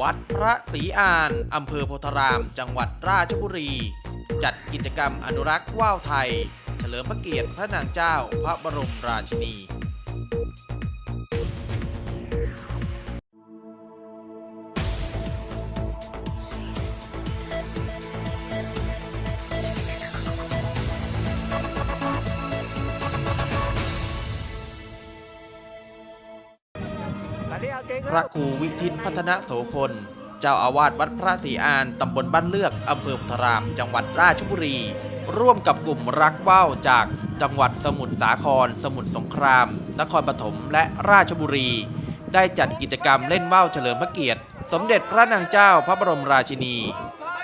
วัดพระศรีอานอำเภอโพธาราม จังหวัดราชบุรี จัดกิจกรรมอนุรักษ์ว่าวไทย เฉลิมพระเกียรติพระนางเจ้าพระบรมราชินี พระครูวิทิตพัฒนโสพล เจ้าอาวาสวัดพระศรีอานตำบลบ้านเลือกอำเภอพุทธราม จังหวัดราชบุรี ร่วมกับกลุ่มรักว่าวจากจังหวัดสมุทรสาคร สมุทรสงคราม นครปฐมและราชบุรี ได้จัดกิจกรรมเล่นว่าวเฉลิมพระเกียรติ สมเด็จพระนางเจ้าพระบรมราชินี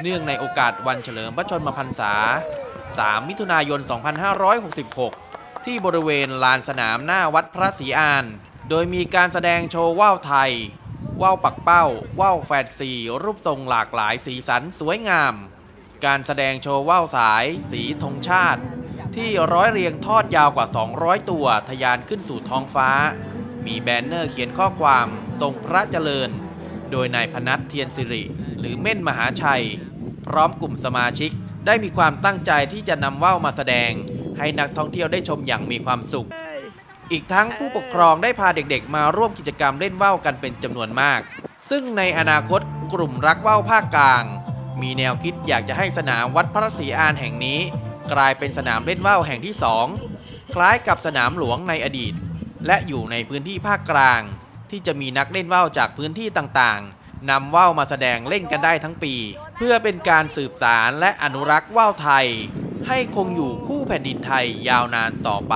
เนื่องในโอกาสวันเฉลิมพระชนมพรรษา 3 มิถุนายน 2566 ที่บริเวณลานสนามหน้าวัดพระศรีอาน โดยมีการแสดงโชว์ว่าวไทย ว่าวปักเป้า ว่าวแฟนซีรูปทรงหลากหลายสีสันสวยงาม การแสดงโชว์ว่าวสาย สีธงชาติ ที่ร้อยเรียงทอดยาวกว่า 200 ตัวทะยานขึ้นสู่ท้องฟ้า มีแบนเนอร์เขียนข้อความทรงพระเจริญ โดยนายพนัทเทียนสิริ หรือเม่นมหาชัย พร้อมกลุ่มสมาชิกได้มีความตั้งใจที่จะนำว่าวมาแสดง ให้นักท่องเที่ยวได้ชมอย่างมีความสุข อีกทั้งผู้ปกครองได้พาเด็กๆ มาร่วมกิจกรรมเล่นว่าวกันเป็นจำนวนมาก ซึ่งในอนาคตกลุ่มรักว่าวภาคกลาง มีแนวคิดอยากจะให้สนามวัดพระศรีอานแห่งนี้ กลายเป็นสนามเล่นว่าวแห่งที่สองคล้ายกับสนามหลวงในอดีต และอยู่ในพื้นที่ภาคกลาง ที่จะมีนักเล่นว่าวจากพื้นที่ต่างๆนำว่าวมาแสดงเล่นกันได้ทั้งปี เพื่อเป็นการสืบสารและอนุรักษ์ว่าวไทย ให้คงอยู่คู่แผ่นดินไทยยาวนานต่อไป